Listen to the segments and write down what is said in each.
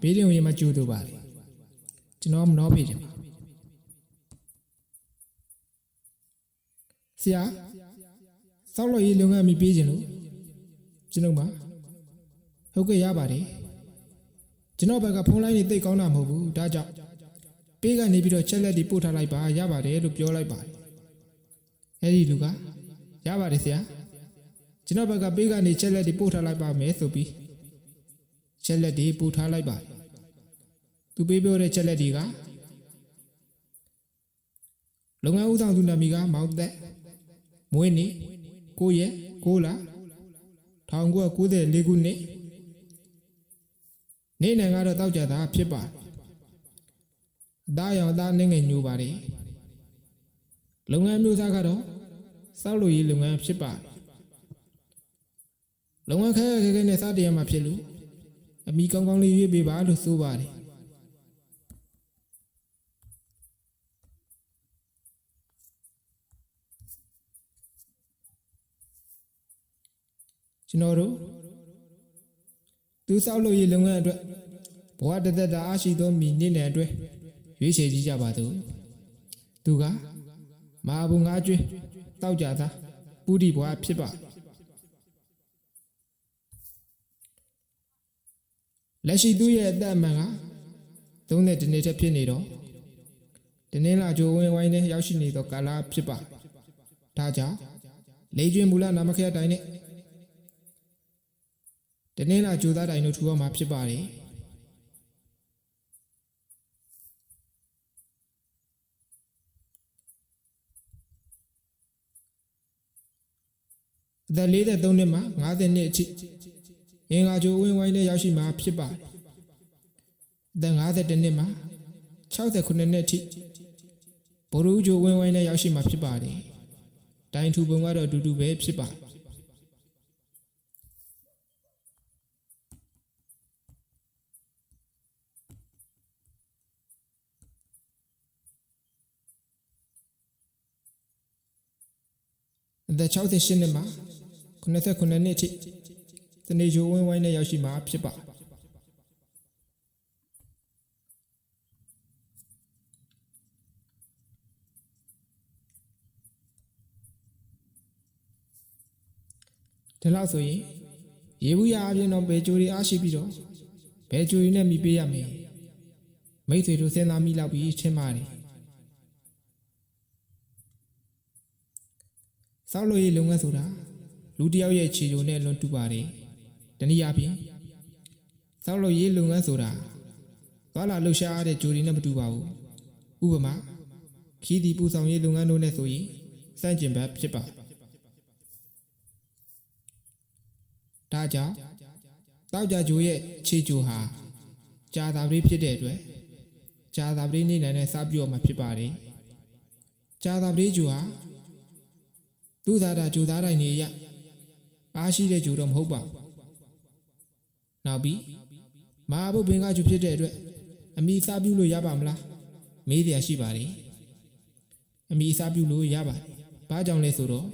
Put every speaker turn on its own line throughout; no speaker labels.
ဘေးရင်ဝင်မှာကျိုးတူပါလေကျွန်တော်မနှောဖေးချင်ပါဆရာစောက်လို့ရေးလုပ်ငန်းမိပေးခြင်းလို့ကျွန်တော်ပါဟုတ်ကဲ့ရပါတယ်ကျွန်တော်ဘက်ကဖုန်းလိုင်းတွေတိတ်ကောင်းတာမဟုတ်ဘူးဒါကြောင့်ပေးကနေပြီးတော့ချက်လက်တွေပို့ထားလိုက်ပါရပါတယ်လို့ပြောလိုက်ပါတယ်အဲ့ဒီလူကရပါတယ်ဆရာကျွန်တော်ဘက်ကပေးကနေချက်လက်တွေပို့ထားလိုက်ပါမယ်ဆိုပြီး ချက်လက်တွေပို့ထားလိုက်ပါတယ်သူပေးပြောတဲ့ချက်လက်တွေကလုပ်ငန်းဦးဆောင်သူနာမည်ကမောင်သက်မွေးနေ့9ရက်6လ1994ခုနှစ်နေ့နယ်ကတော့တောက်ကြတာဖြစ်ပါတယ်အသားရောင်အသားနှင်းငယ်ညိုပါတယ်လုပ်ငန်းမျိုးသားကတော့စောက်လို့ရေးလုပ်ငန်းဖြစ်ပါတယ်လုပ်ငန်းခဲခဲခဲနဲ့စတင်ရမှာဖြစ်လို့ အမိကောင်းကောင်းလေးရွေးပေးပါလို့ဆိုပါတယ်ကျွန်တော်တို့သူစောက်လို့ရေးလုပ်ငန်းအတွက်ဘဝတသက်တာအားရှိသောမိနစ်နယ်အတွက်ရွေးချယ်ကြည့်ကြပါစို့သူကမဟာဘုံငါးကျွင်းတောက်ကြသားပူဒီဘွားဖြစ်ပါ လက်ရှိသူရဲ့အသက်အမှန်က30တနေ့ထက်ဖြစ်နေတော့တနင်္လာကြိုးဝင်းဝိုင်းနဲ့ရောက်ရှိနေသောကာလဖြစ်ပါဒါကြောင့်လေကျွင်းမူလနာမခရတိုင်းနဲ့တနင်္လာကြိုးသားတိုင်းတို့ထူအောင်မှာဖြစ်ပါတယ်အသက်43နှစ်မှ50နှစ်အထိ အင်္ဂါကြိုးဝင်းဝိုင်းနဲ့ရောက်ရှိမှာဖြစ်ပါတယ်အသက်52နှစ်မှ69နှစ်အထိဘိုလ်ရူးကြိုးဝင်းဝိုင်းနဲ့ရောက်ရှိမှာဖြစ်ပါတယ်တိုင်းထူပုံကတော့အတူတူပဲဖြစ်ပါတယ်အသက်68နှစ်မှာ89နှစ်အထိ တနေ့ချိုးဝင်းဝိုင်းနဲ့ရောက်ရှိမှာဖြစ်ပါဒီလောက်ဆိုရင်ရေဘူးရအပြင်တော့ဘယ်ကြိုးတွေအားရှိပြီးတော့ဘယ်ကြိုးတွေနဲ့မိပေးရမယ်မိတ်ဆွေတို့စဉ်းစားမိလောက်ပြီးချင်းပါတယ်စောက်လို့ရေးလုပ်ငန်းဆိုတာလူတစ်ယောက်ရဲ့ခြေကြိုနဲ့လွန်တူပါတယ်။ တနည်းအားဖြင့်စောက်လို့ရေးလုပ်ငန်းဆိုတာသွားလာလှုပ်ရှားရတဲ့ဂျိုဒီနဲ့မတူပါဘူး။ဥပမာခီးဒီပူဆောင်ရေးလုပ်ငန်းတို့နဲ့ဆိုရင်စန့်ကျင်ဘက်ဖြစ်ပါ။ဒါကြောင့်တောက်ကြဂျိုရဲ့ခြေကြိုဟာကြာသာပတိဖြစ်တဲ့အတွက်ကြာသာပတိနေနိုင်တဲ့စပြုတ်မှာဖြစ်ပါတယ်။ကြာသာပတိဂျိုဟာသူသာတာဂျူသားတိုင်းနေရအားရှိတဲ့ဂျူတော့မဟုတ်ပါဘူး။ နောက်ပြီးမဟာဘုတ်ဘင်္ဂဂျူဖြစ်တဲ့အတွက်အမိအစားပြုလို့ရပါမလား။မေးတရားရှိပါတယ်။အမိအစားပြုလို့ရပါတယ်။ဘာကြောင့်လဲဆိုတော့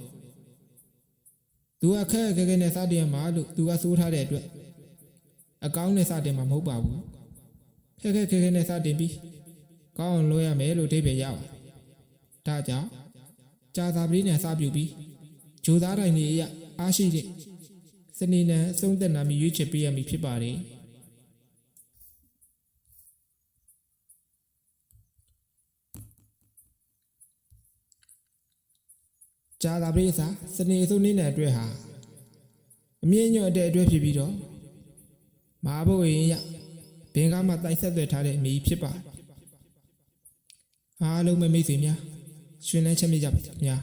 သူကခက်ခက်ခဲခဲနဲ့စတင်မှာလို့သူကစိုးထားတဲ့အတွက်အကောင်းနဲ့စတင်မှာမဟုတ်ပါဘူး။ခက်ခက်ခဲခဲနဲ့စတင်ပြီးကောင်းအောင်လုပ်ရမယ်လို့အဓိပ္ပာယ်ရပါတယ်။ဒါကြောင့်ကြာသာပတိနဲ့စပြုပြီးဂျိုသားတိုင်းတွေအရအားရှိတဲ့ စနေနံအဆုံးသက်နာမီရွေးချယ်ပေးရမည်ဖြစ်ပါတယ်ကြာသာပတိအစားစနေအဆုံးနေနဲ့အတွက်ဟာအမြင့်ညွတ်တဲ့အတွက်ဖြစ်ပြီးတော့မဟာဘုတ်ရင်ရဘင်္ဂမှာတိုက်ဆက်သွယ်ထားတဲ့အမည်ဖြစ်ပါတယ်အားလုံးပဲမိတ်ဆွေများရှင်လန်းချက်မြကြပါခင်ဗျာ